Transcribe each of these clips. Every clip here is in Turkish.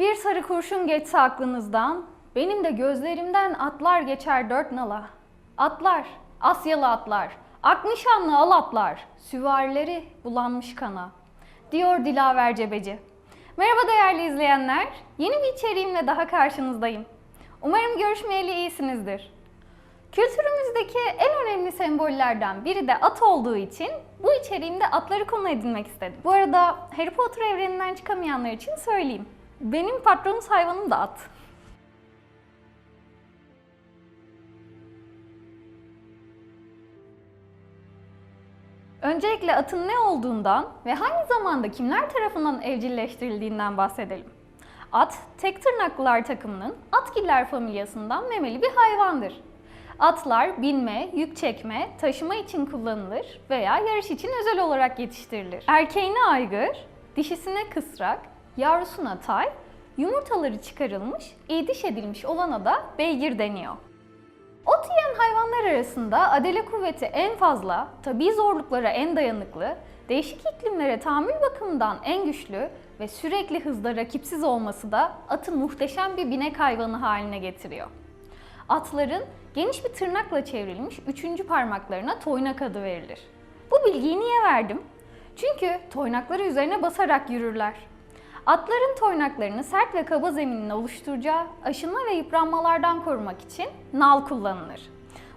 Bir sarı kurşun geçse aklınızdan, benim de gözlerimden atlar geçer dört nala. Atlar, Asyalı atlar, ak nişanlı al atlar, süvarileri bulanmış kana, diyor Dilaver Cebeci. Merhaba değerli izleyenler, yeni bir içeriğimle daha karşınızdayım. Umarım görüşmeyeli iyisinizdir. Kültürümüzdeki en önemli sembollerden biri de at olduğu için bu içeriğimde atları konu edinmek istedim. Bu arada Harry Potter evreninden çıkamayanlar için söyleyeyim. Benim patronus hayvanım da at. Öncelikle atın ne olduğundan ve hangi zamanda kimler tarafından evcilleştirildiğinden bahsedelim. At, tek tırnaklılar takımının atgiller familyasından memeli bir hayvandır. Atlar binme, yük çekme, taşıma için kullanılır veya yarış için özel olarak yetiştirilir. Erkeğine aygır, dişisine kısrak, yavrusuna tay, yumurtaları çıkarılmış, idiş edilmiş olana da beygir deniyor. Ot yiyen hayvanlar arasında adele kuvveti en fazla, tabi zorluklara en dayanıklı, değişik iklimlere tahammül bakımından en güçlü ve sürekli hızda rakipsiz olması da atı muhteşem bir binek hayvanı haline getiriyor. Atların geniş bir tırnakla çevrilmiş üçüncü parmaklarına toynak adı verilir. Bu bilgiyi niye verdim? Çünkü toynakları üzerine basarak yürürler. Atların toynaklarını sert ve kaba zeminin oluşturacağı aşınma ve yıpranmalardan korumak için nal kullanılır.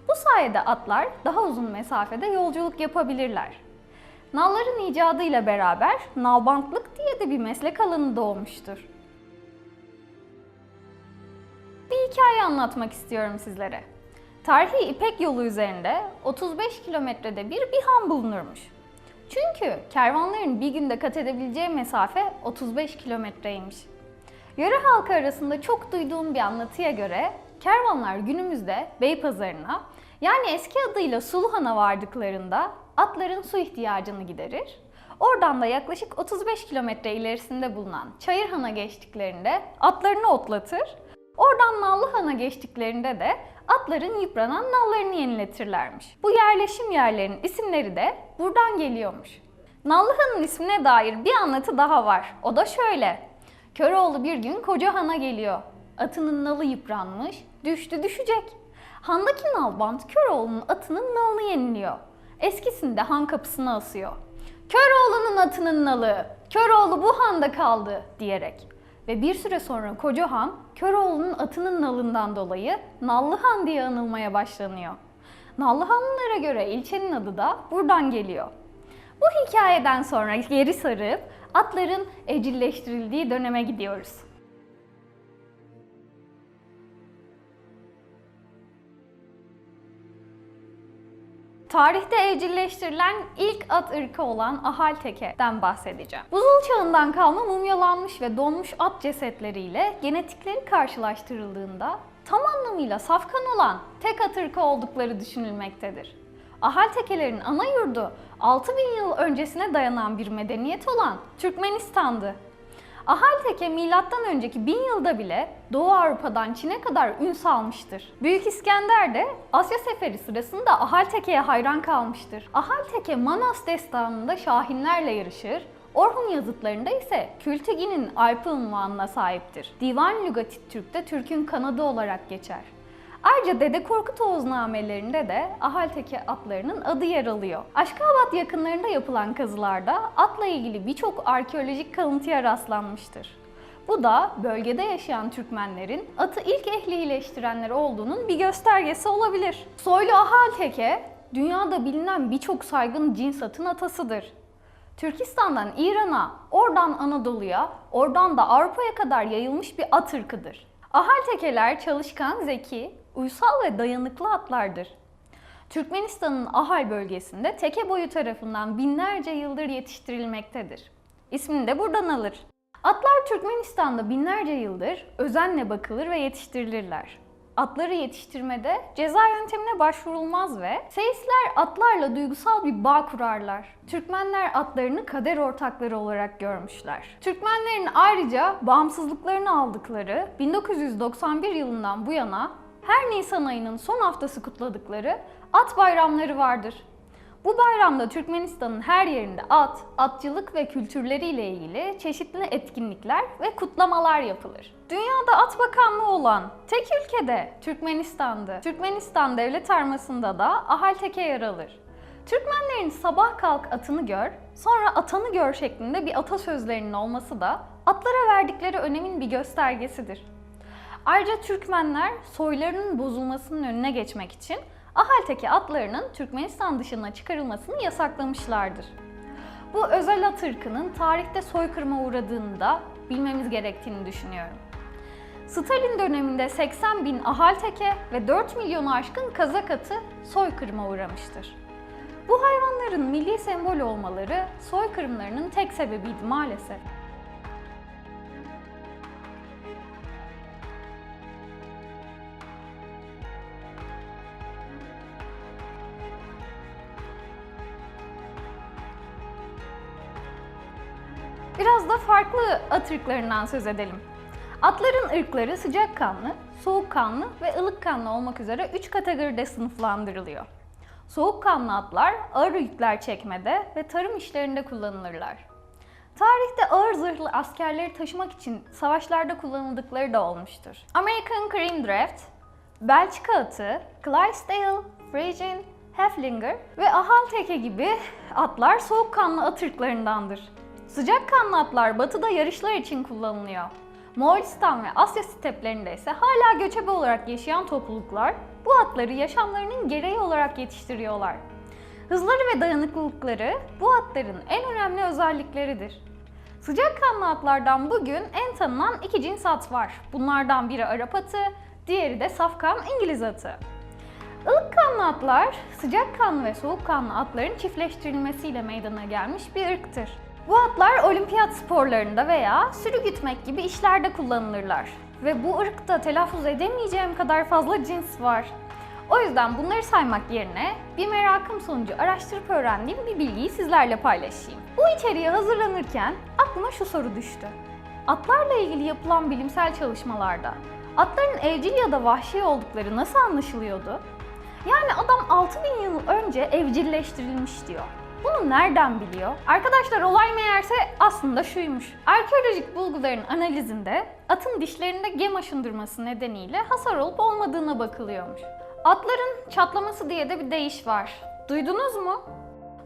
Bu sayede atlar daha uzun mesafede yolculuk yapabilirler. Nalların icadıyla beraber nalbantlık diye de bir meslek alanı doğmuştur. Bir hikaye anlatmak istiyorum sizlere. Tarihi İpek yolu üzerinde 35 kilometrede bir bir han bulunurmuş. Çünkü kervanların bir günde kat edebileceği mesafe 35 kilometreymiş. Yöre halkı arasında çok duyduğum bir anlatıya göre kervanlar günümüzde Beypazarı'na yani eski adıyla Suluhan'a vardıklarında atların su ihtiyacını giderir. Oradan da yaklaşık 35 kilometre ilerisinde bulunan Çayırhan'a geçtiklerinde atlarını otlatır. Oradan Nallıhan'a geçtiklerinde de atların yıpranan nallarını yeniletirlermiş. Bu yerleşim yerlerinin isimleri de buradan geliyormuş. Nallıhan'ın ismine dair bir anlatı daha var. O da şöyle. Köroğlu bir gün koca hana geliyor. Atının nalı yıpranmış, düştü düşecek. Handaki nalbant Köroğlu'nun atının nalını yeniliyor. Eskisini de han kapısına asıyor. Köroğlu'nun atının nalı, Köroğlu bu handa kaldı diyerek. Ve bir süre sonra Koca Han, Köroğlu'nun atının nalından dolayı Nallıhan diye anılmaya başlanıyor. Nallıhanlılara göre ilçenin adı da buradan geliyor. Bu hikayeden sonra geri sarıp atların evcilleştirildiği döneme gidiyoruz. Tarihte evcilleştirilen ilk at ırkı olan Ahalteke'den bahsedeceğim. Buzul çağından kalma mumyalanmış ve donmuş at cesetleriyle genetikleri karşılaştırıldığında tam anlamıyla safkan olan tek at ırkı oldukları düşünülmektedir. Ahaltekelerin ana yurdu 6000 yıl öncesine dayanan bir medeniyet olan Türkmenistan'dı. Ahalteke milattan önceki 1000 yılda bile Doğu Avrupa'dan Çin'e kadar ün salmıştır. Büyük İskender de Asya seferi sırasında Ahalteke'ye hayran kalmıştır. Ahalteke Manas destanında şahinlerle yarışır, Orhun yazıtlarında ise Kültegin'in Alpı unvanına sahiptir. Divan Lügati Türk'te Türk'ün kanadı olarak geçer. Ayrıca Dede Korkut Oğuznamelerinde de Ahalteke atlarının adı yer alıyor. Aşkabat yakınlarında yapılan kazılarda atla ilgili birçok arkeolojik kalıntıya rastlanmıştır. Bu da bölgede yaşayan Türkmenlerin atı ilk ehlileştirenler olduğunun bir göstergesi olabilir. Soylu Ahalteke, dünyada bilinen birçok saygın cins atın atasıdır. Türkistan'dan İran'a, oradan Anadolu'ya, oradan da Avrupa'ya kadar yayılmış bir at ırkıdır. Ahaltekeler çalışkan, zeki, uysal ve dayanıklı atlardır. Türkmenistan'ın Ahal bölgesinde teke boyu tarafından binlerce yıldır yetiştirilmektedir. İsmini de buradan alır. Atlar Türkmenistan'da binlerce yıldır özenle bakılır ve yetiştirilirler. Atları yetiştirmede ceza yöntemine başvurulmaz ve seyisler atlarla duygusal bir bağ kurarlar. Türkmenler atlarını kader ortakları olarak görmüşler. Türkmenlerin ayrıca bağımsızlıklarını aldıkları 1991 yılından bu yana her Nisan ayının son haftası kutladıkları at bayramları vardır. Bu bayramda Türkmenistan'ın her yerinde at, atçılık ve kültürleriyle ilgili çeşitli etkinlikler ve kutlamalar yapılır. Dünyada at bakanlığı olan tek ülkede Türkmenistan'dı. Türkmenistan devlet armasında da Ahalteke yer alır. Türkmenlerin sabah kalk atını gör, sonra atanı gör şeklinde bir atasözlerinin olması da atlara verdikleri önemin bir göstergesidir. Ayrıca Türkmenler soylarının bozulmasının önüne geçmek için Ahalteki atlarının Türkmenistan dışına çıkarılmasını yasaklamışlardır. Bu özel at ırkının tarihte soykırıma uğradığını da bilmemiz gerektiğini düşünüyorum. Stalin döneminde 80 bin Ahalteke ve 4 milyonu aşkın Kazak atı soykırıma uğramıştır. Bu hayvanların milli sembol olmaları soykırımlarının tek sebebiydi maalesef. Biraz da farklı at ırklarından söz edelim. Atların ırkları sıcakkanlı, soğukkanlı ve ılıkkanlı olmak üzere 3 kategoride sınıflandırılıyor. Soğukkanlı atlar ağır yükler çekmede ve tarım işlerinde kullanılırlar. Tarihte ağır zırhlı askerleri taşımak için savaşlarda kullanıldıkları da olmuştur. American Cream Draft, Belçika atı, Clydesdale, Friesian, Haflinger ve Ahalteke gibi atlar soğukkanlı at ırklarındandır. Sıcakkanlı atlar batıda yarışlar için kullanılıyor. Moğolistan ve Asya steplerinde ise hala göçebe olarak yaşayan topluluklar bu atları yaşamlarının gereği olarak yetiştiriyorlar. Hızları ve dayanıklılıkları bu atların en önemli özellikleridir. Sıcakkanlı atlardan bugün en tanınan iki cins at var. Bunlardan biri Arap atı, diğeri de safkan İngiliz atı. Ilıkkanlı atlar, sıcakkanlı ve soğukkanlı atların çiftleştirilmesiyle meydana gelmiş bir ırktır. Bu atlar olimpiyat sporlarında veya sürü gütmek gibi işlerde kullanılırlar. Ve bu ırkta telaffuz edemeyeceğim kadar fazla cins var. O yüzden bunları saymak yerine bir merakım sonucu araştırıp öğrendiğim bir bilgiyi sizlerle paylaşayım. Bu içeriğe hazırlanırken aklıma şu soru düştü. Atlarla ilgili yapılan bilimsel çalışmalarda atların evcil ya da vahşi oldukları nasıl anlaşılıyordu? Yani adam 6000 yıl önce evcilleştirilmiş diyor. Bunu nereden biliyor? Arkadaşlar olay meğerse aslında şuymuş. Arkeolojik bulguların analizinde atın dişlerinde gem aşındırması nedeniyle hasar olup olmadığına bakılıyormuş. Atların çatlaması diye de bir deyiş var. Duydunuz mu?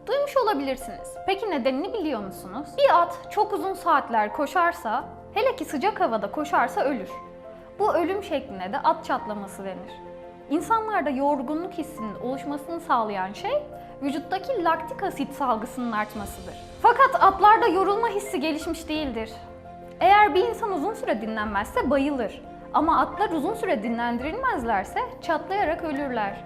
Duymuş olabilirsiniz. Peki nedenini biliyor musunuz? Bir at çok uzun saatler koşarsa, hele ki sıcak havada koşarsa ölür. Bu ölüm şekline de at çatlaması denir. İnsanlarda yorgunluk hissinin oluşmasını sağlayan şey vücuttaki laktik asit salgısının artmasıdır. Fakat atlarda yorulma hissi gelişmiş değildir. Eğer bir insan uzun süre dinlenmezse bayılır. Ama atlar uzun süre dinlendirilmezlerse çatlayarak ölürler.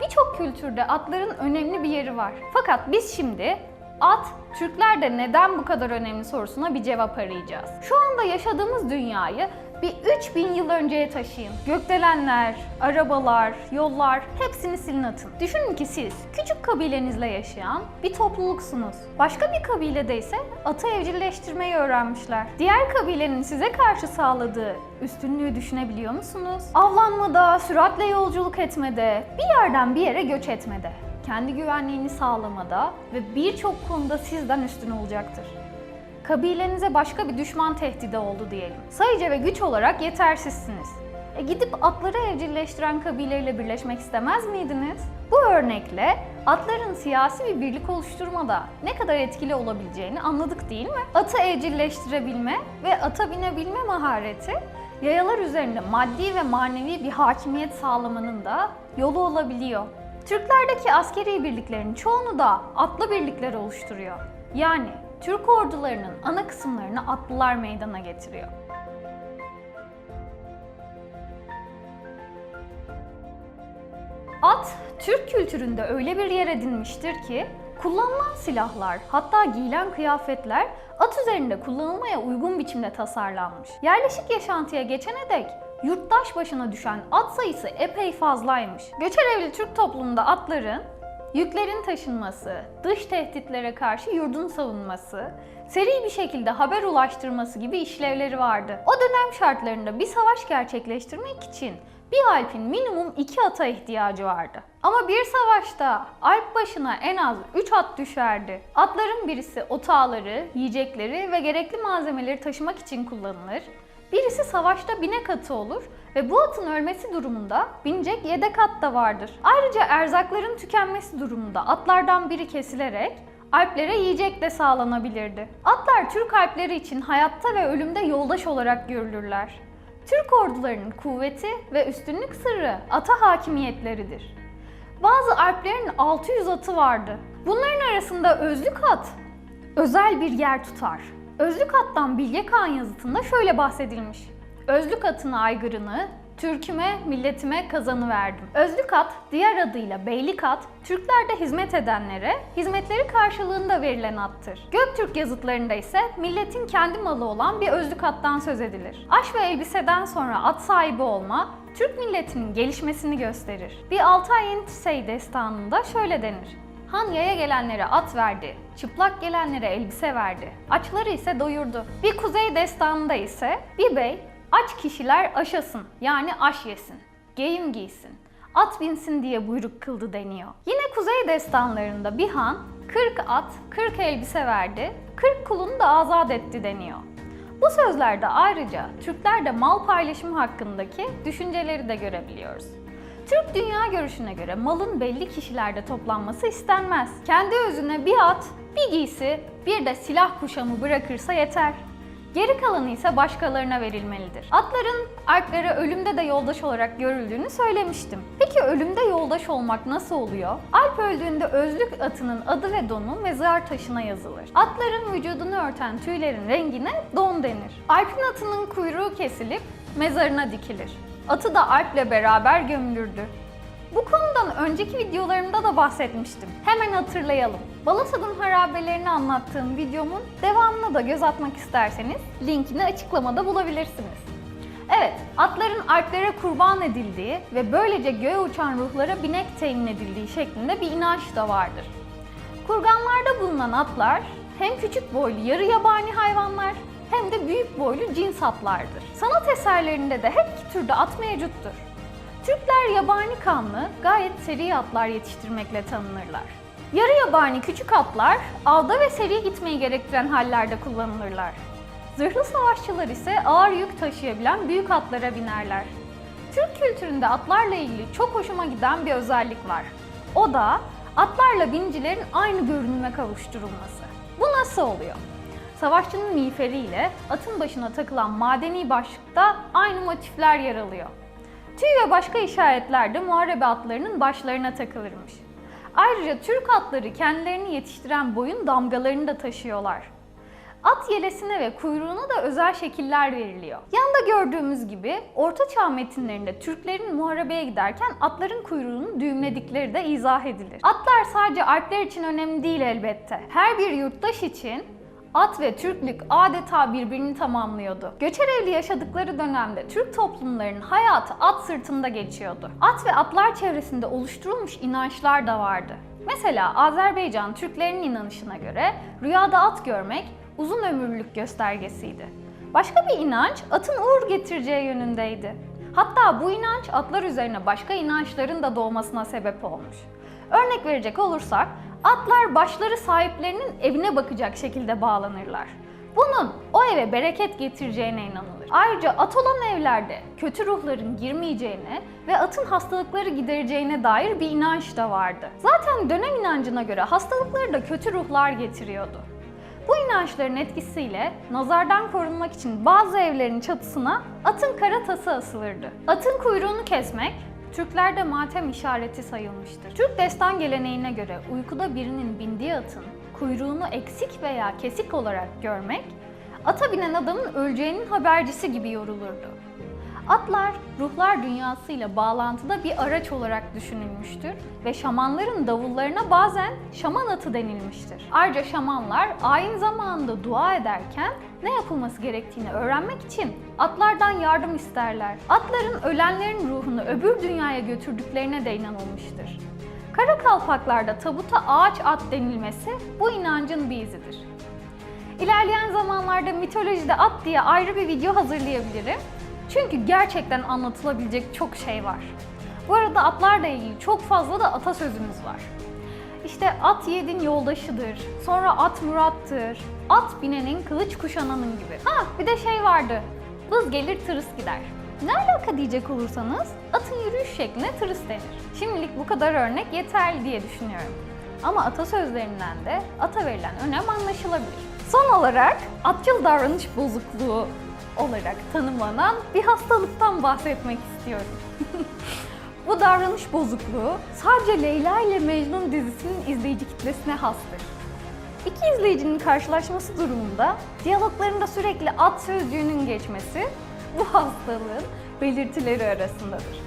Birçok kültürde atların önemli bir yeri var. Fakat biz şimdi at Türklerde neden bu kadar önemli sorusuna bir cevap arayacağız. Şu anda yaşadığımız dünyayı bir 3000 yıl önceye taşıyın. Gökdelenler, arabalar, yollar hepsini silin atın. Düşünün ki siz küçük kabilenizle yaşayan bir topluluksunuz. Başka bir kabilede ise atı evcilleştirmeyi öğrenmişler. Diğer kabilenin size karşı sağladığı üstünlüğü düşünebiliyor musunuz? Avlanmada, süratle yolculuk etmede, bir yerden bir yere göç etmede kendi güvenliğini sağlamada ve birçok konuda sizden üstün olacaktır. Kabilenize başka bir düşman tehdidi oldu diyelim. Sayıca ve güç olarak yetersizsiniz. E gidip atları evcilleştiren kabileyle birleşmek istemez miydiniz? Bu örnekle atların siyasi bir birlik oluşturmada ne kadar etkili olabileceğini anladık değil mi? Atı evcilleştirebilme ve ata binebilme mahareti yayalar üzerinde maddi ve manevi bir hakimiyet sağlamanın da yolu olabiliyor. Türklerdeki askeri birliklerin çoğunu da atlı birlikler oluşturuyor. Yani Türk ordularının ana kısımlarını atlılar meydana getiriyor. At, Türk kültüründe öyle bir yer edinmiştir ki kullanılan silahlar, hatta giyilen kıyafetler at üzerinde kullanılmaya uygun biçimde tasarlanmış. Yerleşik yaşantıya geçene dek yurttaş başına düşen at sayısı epey fazlaymış. Göçerevli Türk toplumunda atların yüklerin taşınması, dış tehditlere karşı yurdun savunması, seri bir şekilde haber ulaştırması gibi işlevleri vardı. O dönem şartlarında bir savaş gerçekleştirmek için Bir alpin minimum iki ata ihtiyacı vardı. Ama bir savaşta alp başına en az 3 at düşerdi. Atların birisi otağları, yiyecekleri ve gerekli malzemeleri taşımak için kullanılır. Birisi savaşta binek atı olur ve bu atın ölmesi durumunda binecek yedek at da vardır. Ayrıca erzakların tükenmesi durumunda atlardan biri kesilerek Alplere yiyecek de sağlanabilirdi. Atlar Türk Alpleri için hayatta ve ölümde yoldaş olarak görülürler. Türk ordularının kuvveti ve üstünlük sırrı ata hakimiyetleridir. Bazı Alplerin 600 atı vardı. Bunların arasında özlük at özel bir yer tutar. Özlük attan Bilge Kağan yazıtında şöyle bahsedilmiş. Özlük atın aygırını Türküme, milletime kazanı verdim. Özlük at, diğer adıyla beylik at, Türklerde hizmet edenlere hizmetleri karşılığında verilen attır. Göktürk yazıtlarında ise milletin kendi malı olan bir özlük attan söz edilir. Aş ve elbiseden sonra at sahibi olma, Türk milletinin gelişmesini gösterir. Bir Altay Yeniçisey destanında şöyle denir. Han yaya gelenlere at verdi, çıplak gelenlere elbise verdi, açları ise doyurdu. Bir kuzey destanında ise bir bey aç kişiler aşasın yani aş yesin, giyim giysin, at binsin diye buyruk kıldı deniyor. Yine kuzey destanlarında bir han 40 at, 40 elbise verdi, 40 kulunu da azat etti deniyor. Bu sözlerde ayrıca Türklerde mal paylaşımı hakkındaki düşünceleri de görebiliyoruz. Türk dünya görüşüne göre malın belli kişilerde toplanması istenmez. Kendi özüne bir at, bir giysi, bir de silah kuşamı bırakırsa yeter. Geri kalanı ise başkalarına verilmelidir. Atların Alplere ölümde de yoldaş olarak görüldüğünü söylemiştim. Peki ölümde yoldaş olmak nasıl oluyor? Alp öldüğünde özlük atının adı ve donu mezar taşına yazılır. Atların vücudunu örten tüylerin rengine don denir. Alp'in atının kuyruğu kesilip mezarına dikilir. Atı da Alp'le beraber gömülürdü. Bu konudan önceki videolarımda da bahsetmiştim. Hemen hatırlayalım. Balasa'nın harabelerini anlattığım videomun devamına da göz atmak isterseniz linkini açıklamada bulabilirsiniz. Evet, atların alplere kurban edildiği ve böylece göğe uçan ruhlara binek teyin edildiği şeklinde bir inanç da vardır. Kurganlarda bulunan atlar hem küçük boylu yarı yabani hayvanlar hem de büyük boylu cins atlardır. Sanat eserlerinde de her iki türde at mevcuttur. Türkler yabani kanlı, gayet seri atlar yetiştirmekle tanınırlar. Yarı yabani küçük atlar avda ve seri gitmeyi gerektiren hallerde kullanılırlar. Zırhlı savaşçılar ise ağır yük taşıyabilen büyük atlara binerler. Türk kültüründe atlarla ilgili çok hoşuma giden bir özellik var. O da atlarla binicilerin aynı görünüme kavuşturulması. Bu nasıl oluyor? Savaşçının miğferiyle atın başına takılan madeni başlıkta aynı motifler yer alıyor. Tüy ve başka işaretler de muharebe atlarının başlarına takılırmış. Ayrıca Türk atları kendilerini yetiştiren boyun damgalarını da taşıyorlar. At yelesine ve kuyruğuna da özel şekiller veriliyor. Yanda gördüğümüz gibi Orta Çağ metinlerinde Türklerin muharebeye giderken atların kuyruğunu düğümledikleri de izah edilir. Atlar sadece Alpler için önemli değil elbette. Her bir yurttaş için At ve Türklük adeta birbirini tamamlıyordu. Göçer evli yaşadıkları dönemde Türk toplumlarının hayatı at sırtında geçiyordu. At ve atlar çevresinde oluşturulmuş inançlar da vardı. Mesela Azerbaycan Türklerinin inanışına göre rüyada at görmek uzun ömürlülük göstergesiydi. Başka bir inanç atın uğur getireceği yönündeydi. Hatta bu inanç atlar üzerine başka inançların da doğmasına sebep olmuş. Örnek verecek olursak atlar başları sahiplerinin evine bakacak şekilde bağlanırlar. Bunun o eve bereket getireceğine inanılır. Ayrıca at olan evlerde kötü ruhların girmeyeceğine ve atın hastalıkları gidereceğine dair bir inanç da vardı. Zaten dönem inancına göre hastalıkları da kötü ruhlar getiriyordu. Bu inançların etkisiyle nazardan korunmak için bazı evlerin çatısına atın kara tası asılırdı. Atın kuyruğunu kesmek Türklerde matem işareti sayılmıştır. Türk destan geleneğine göre uykuda birinin bindiği atın kuyruğunu eksik veya kesik olarak görmek, ata binen adamın öleceğinin habercisi gibi yorulurdu. Atlar ruhlar dünyasıyla bağlantıda bir araç olarak düşünülmüştür ve şamanların davullarına bazen şaman atı denilmiştir. Ayrıca şamanlar ayin zamanında dua ederken ne yapılması gerektiğini öğrenmek için atlardan yardım isterler. Atların ölenlerin ruhunu öbür dünyaya götürdüklerine de inanılmıştır. Kara kalpaklarda tabuta ağaç at denilmesi bu inancın bir izidir. İlerleyen zamanlarda mitolojide at diye ayrı bir video hazırlayabilirim. Çünkü gerçekten anlatılabilecek çok şey var. Bu arada atlarla ilgili çok fazla da atasözümüz var. İşte at yiğidin yoldaşıdır, sonra at murattır, at binenin kılıç kuşananın gibi. Ha bir de şey vardı, vız gelir tırıs gider. Ne alaka diyecek olursanız atın yürüyüş şekline tırıs denir. Şimdilik bu kadar örnek yeterli diye düşünüyorum. Ama atasözlerinden de ata verilen önem anlaşılabilir. Son olarak atçıl davranış bozukluğu olarak tanımlanan bir hastalıktan bahsetmek istiyorum. Bu davranış bozukluğu sadece Leyla ile Mecnun dizisinin izleyici kitlesine hastır. İki izleyicinin karşılaşması durumunda diyaloglarında sürekli at sözcüğünün geçmesi bu hastalığın belirtileri arasındadır.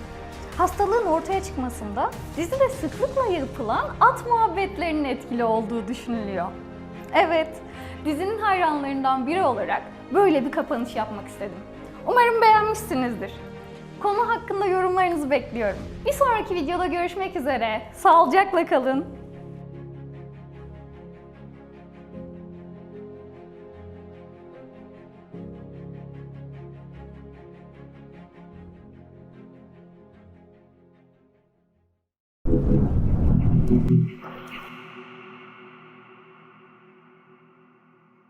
Hastalığın ortaya çıkmasında dizide sıklıkla yapılan at muhabbetlerinin etkili olduğu düşünülüyor. Evet, dizinin hayranlarından biri olarak böyle bir kapanış yapmak istedim. Umarım beğenmişsinizdir. Konu hakkında yorumlarınızı bekliyorum. Bir sonraki videoda görüşmek üzere. Sağlıcakla kalın.